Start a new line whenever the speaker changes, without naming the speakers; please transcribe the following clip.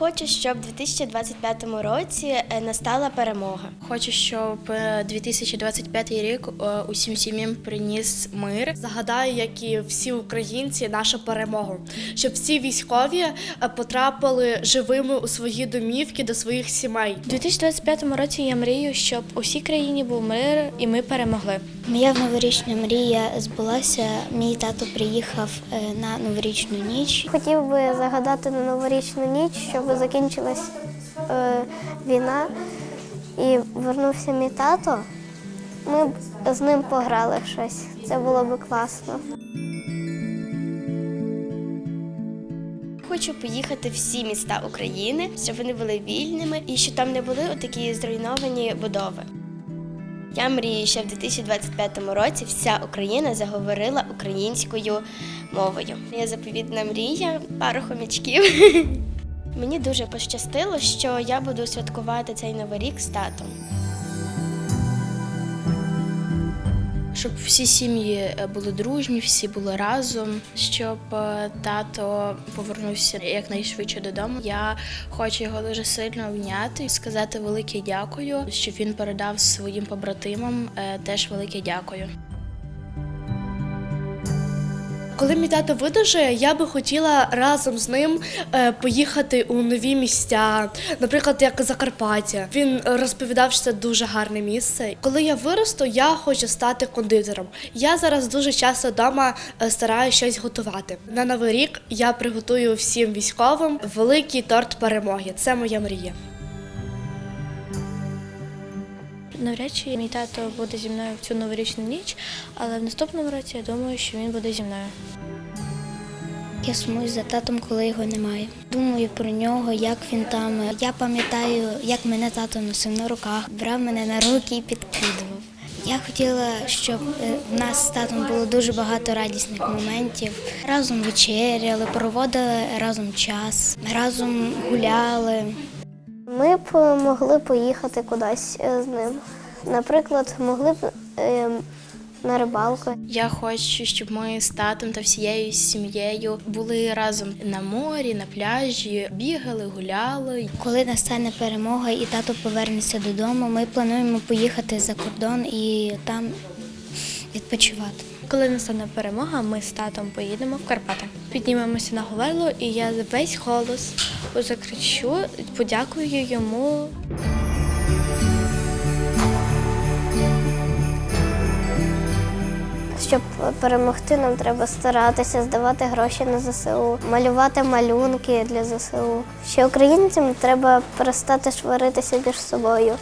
хочу, щоб у 2025 році е, настала перемога.
Хочу, щоб е, 2025 рік е, усім сім'ям приніс мир.
Загадаю, як і всі українці, нашу перемогу, щоб всі військові е, потрапили живими у свої домівки до своїх сімей.
У 2025 році я мрію, щоб у всій країні був мир і ми перемогли.
Моя новорічна мрія збулася. Мій тато приїхав е, на новорічну ніч.
Хотів би загадати на новорічну ніч, щоб закінчилась е, війна і вернувся мій тато. Ми б з ним пограли щось. Це було би класно.
Хочу поїхати в всі міста України, щоб вони були вільними і щоб там не були такі зруйновані будови. Я мрію, щоб в 2025 році вся Україна заговорила українською мовою. Моя заповідна мрія пару хомячків. Мені дуже пощастило, що я буду святкувати цей новий рік з татом.
Щоб всі сім'ї е, були дружні, всі були разом, щоб е, тато повернувся якнайшвидше додому. Я хочу його дуже сильно обняти і сказати велике дякую, щоб він передав своїм побратимам е, теж велике дякую.
Коли мій тато видужає, я би хотіла разом з ним е, поїхати у нові місця, наприклад, як Закарпаття. Він розповідав, що це дуже гарне місце. Коли я виросту, я хочу стати кондитером. Я зараз дуже часто вдома е, стараюся щось готувати. На новий рік я приготую всім військовим великий торт перемоги. Це моя мрія.
Навряд чи мій тато буде зі мною в цю новорічну ніч, але в наступному році я думаю, що він буде зі мною.
Я сумую за татом, коли його немає. Думаю про нього, як він там. Я пам'ятаю, як мене тато носив на руках, брав мене на руки і підкидував. Я хотіла, щоб е, в нас з татом було дуже багато радісних моментів. Разом вечеряли, проводили разом час, разом гуляли.
Ми б могли поїхати кудись е, з ним. Наприклад, могли б е, на рибалку.
Я хочу, щоб ми з татом та всією сім'єю були разом на морі, на пляжі, бігали, гуляли.
Коли настане перемога і тато повернеться додому, ми плануємо поїхати за кордон і там відпочивати.
Коли настане перемога, ми з татом поїдемо в Карпати. Піднімемося на Говерло, і я за весь голос закричу, подякую йому.
Щоб перемогти, нам треба старатися здавати гроші на ЗСУ, малювати малюнки для ЗСУ. Ще українцям треба перестати шваритися між собою.